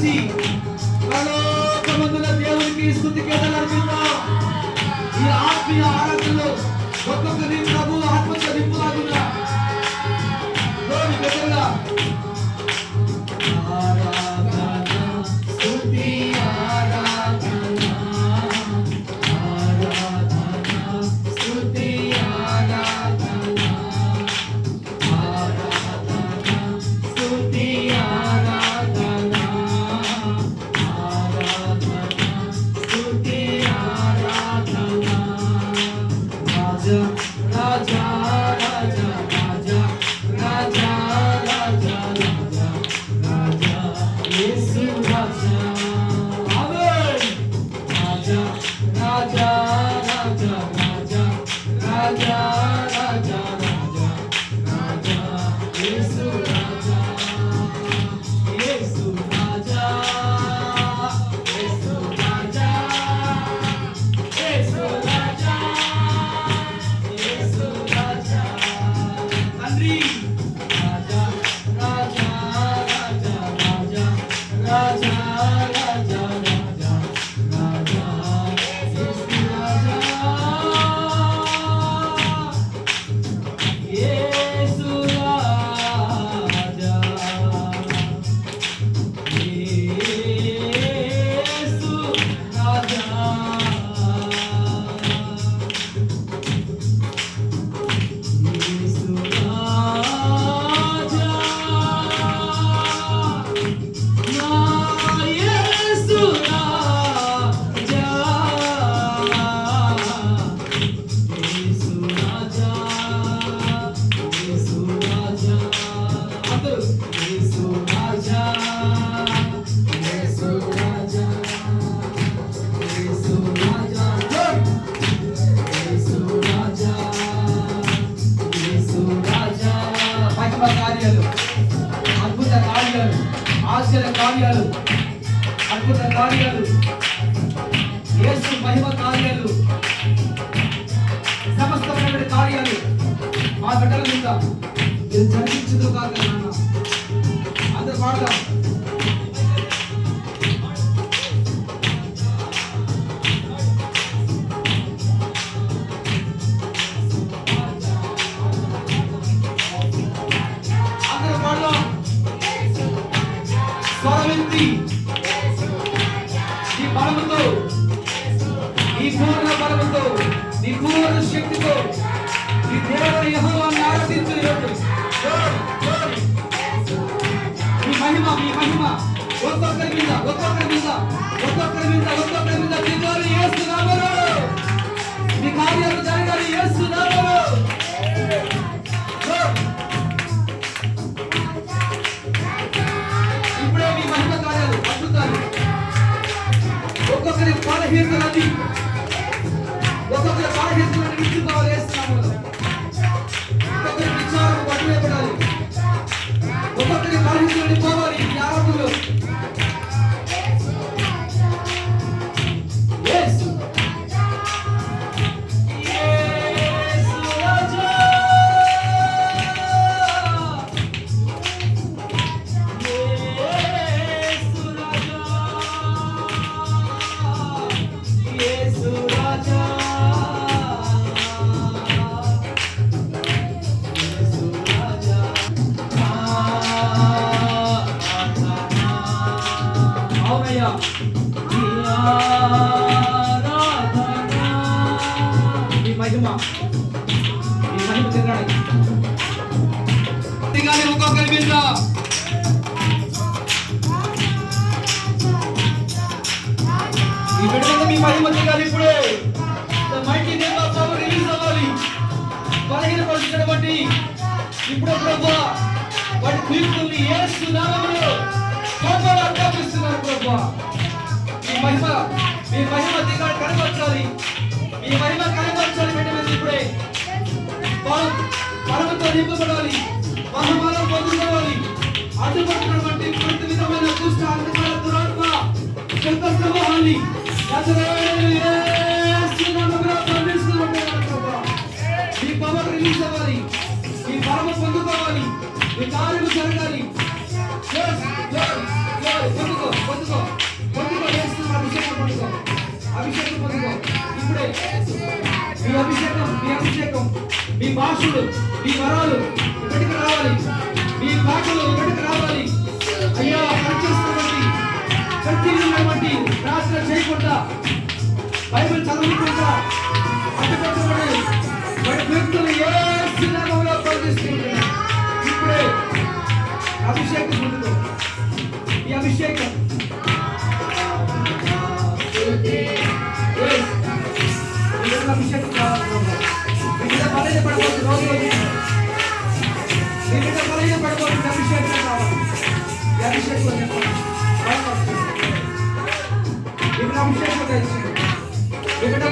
Sí. Yeah. ఆశ్చర్య కార్యాలు అద్భుత కార్యాలు. యేసు మహిమ కార్యాలు. సమస్తమైన కార్యాలు మా బిడ్డల మీద మీరు జరిగించదు కాక అందరు పాడదాం బలముతో నీ పూర్ణ బలముతో నీ పూర్ణ శక్తితో నీ దేవుడు యెహోవాను ఆరాధించు ఈరోజు. మీ మహిమ మీ మహిమ ఒక్కొక్కరి మీద ఒక్కొక్కరి మీద ఒక్కొక్కరి మీద ఒక్కొక్కరి మీద దిగాలి ఏస్తున్నామరు మీ కార్యాలు జరగాలి ఏస్తు ఒక్కొక్కరి బలహీనతలది ఒక్కొక్కరి మహిమ. ఈ మహిమ తిరగాలి ముఖం ఒక్కొక్కరి ఈ బిడ్డలకు మీ మహిమ చెందాలి ఇప్పుడే. The mighty name ఇప్పుడు ప్రభా వాటి కుయుక్తుల్ని ఏసు నామములో కోపాలు ఆజ్ఞాపిస్తున్నారు ప్రభా. మీ మహిమ మీ మహిమ దిగాడు కనపరచాలి మీ మహిమ కనపరచాలి పెట్టమని ఇప్పుడే. పరమతో నింపబడాలి మహమానం పొందుకోవాలి. అడ్డుపడుతున్నటువంటి ప్రతి విధమైన దుష్ట అంధకార దురాత్మ చెత్త సమూహాన్ని నజరేయుడైన పవర్ రిలీజ్ అవ్వాలి. మీ పరమ పొందుకోవాలి. మీ కార్యము జరగాలి. భాషలు మీ వరాలు ఇక్కడికి రావాలి. మీ పాటలు ఇక్కడికి రావాలి. అయ్యా పనిచేస్తున్నటువంటి ప్రతి ప్రార్థన చేయకుండా బైబిల్ చదువుకుంటా అడ్డుపడుతున్నది వ్యక్తులు ఏ సినిమాలో ప్రవర్తిస్తుంటున్నారు ఇప్పుడే అభిషేకం ఈ అభిషేకం బలపడుతుంది. మీ మీద